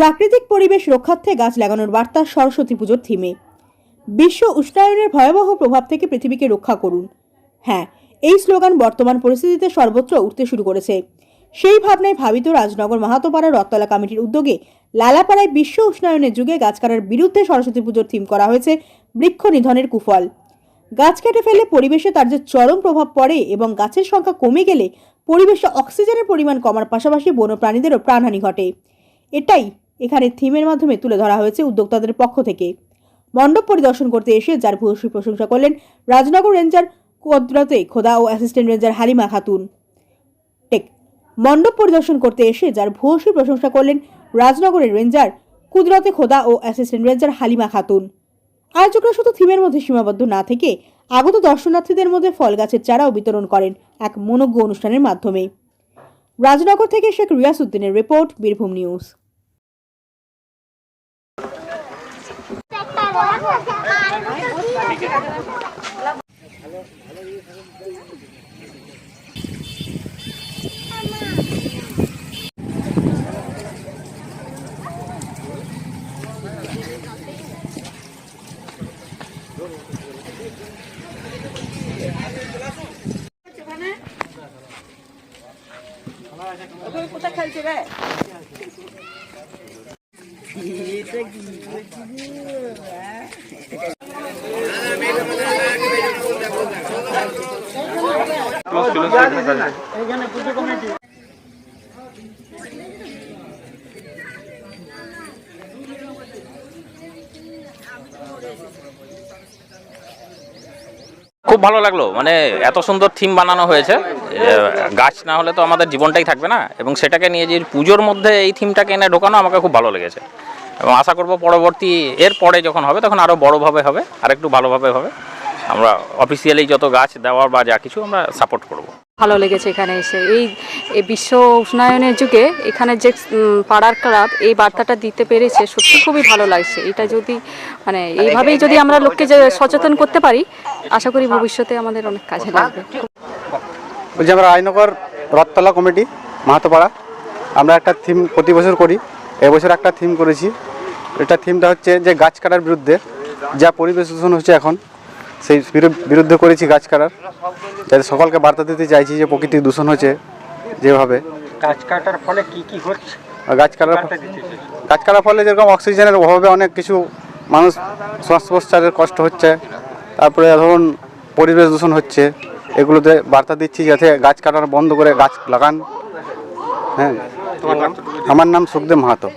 প্রাকৃতিক পরিবেশ রক্ষার্থে গাছ লাগানোর বার্তা সরস্বতী পুজোর থিমে বিশ্ব উষ্ণায়নের ভয়াবহ প্রভাব থেকে পৃথিবীকে রক্ষা করুন। হ্যাঁ এই স্লোগান বর্তমান পরিস্থিতিতে সর্বত্র উঠতে শুরু করেছে। সেই ভাবনায় ভাবিত রাজনগর মাহাতোপাড়া রথতলা কমিটির উদ্যোগে লালাপাড়ায় বিশ্ব উষ্ণায়নের যুগে গাছ কাটার বিরুদ্ধে সরস্বতী পুজোর থিম করা হয়েছে বৃক্ষ নিধনের কুফল। গাছ কেটে ফেলে পরিবেশে তার যে চরম প্রভাব পড়ে এবং গাছের সংখ্যা কমে গেলে পরিবেশে অক্সিজেনের পরিমাণ কমার পাশাপাশি বন্যপ্রাণীদেরও প্রাণহানি ঘটে। এটাই এখানে থিমের মাধ্যমে তুলে ধরা হয়েছে উদ্যোক্তাদের পক্ষ থেকে। মণ্ডপ পরিদর্শন করতে এসে যার ভূয়সী প্রশংসা করলেন রাজনগর রেঞ্জার কদরতে খোদা ও অ্যাসিস্ট্যান্ট রেঞ্জার হালিমা খাতুন। টেক, মণ্ডপ পরিদর্শন করতে এসে যার ভূয়সী প্রশংসা করলেন রাজনগরের রেঞ্জার কুদরতে খোদা ও অ্যাসিস্ট্যান্ট রেঞ্জার হালিমা খাতুন। আয়োজকরা শুধু থিমের মধ্যে সীমাবদ্ধ না থেকে আগত দর্শনার্থীদের মধ্যে ফল গাছের চারাও বিতরণ করেন এক মনোজ্ঞ অনুষ্ঠানের মাধ্যমে। রাজনগর থেকে শেখ রিয়াসউদ্দিনের রিপোর্ট বীরভূম নিউজ। কোথায় খেলছে রে? খুব ভালো লাগল। মানে এত সুন্দর থিম বানানো হয়েছে। গাছ না হলে তো আমাদের জীবনটাই থাকবে না। এবং সেটাকে নিয়ে যে পুজোর মধ্যে এই থিমটাকে এনে ঢোকানো আমাকে খুব ভালো লেগেছে। এবং আশা করব পরবর্তী এর পরে যখন হবে তখন আরও বড়োভাবে হবে আর একটু ভালোভাবে হবে। আমরা অফিসিয়ালি যত গাছ দেওয়ার বা যা কিছু আমরা সাপোর্ট করব। ভালো লেগেছে এখানে এসে। এই এই বিশ্ব উষ্ণায়নের যুগে এখানে যে পাড়ার ক্লাব এই বার্তাটা দিতে পেরেছে সত্যি খুবই ভালো লাগছে। এটা যদি মানে এইভাবেই যদি আমরা লোককে যে সচেতন করতে পারি আশা করি ভবিষ্যতে আমাদের অনেক কাজে লাগবে। বলছি আমরা রায়নগর রথতলা কমিটি মাহাতোপাড়া। আমরা একটা থিম প্রতি বছর করি। এবছর একটা থিম করেছি। এটা থিমটা হচ্ছে যে গাছ কাটার বিরুদ্ধে যা পরিবেশ দূষণ হচ্ছে এখন সেই বিরু- বিরুদ্ধে করেছি গাছ কাটার। যাতে সকলকে বার্তা দিতে চাইছি যে প্রকৃতি দূষণ হচ্ছে যেভাবে। গাছ কাটার ফলে কি কি হচ্ছে? গাছ কাটার গাছ কাটার ফলে যেরকম অক্সিজেনের অভাবে অনেক কিছু মানুষ শ্বাস প্রশ্বাসের কষ্ট হচ্ছে তারপরে ধরুন পরিবেশ দূষণ হচ্ছে এগুলোতে বার্তা দিচ্ছি যাতে গাছ কাটানো বন্ধ করে গাছ লাগান। হ্যাঁ। আমার নাম সুখদেব মাহাতো।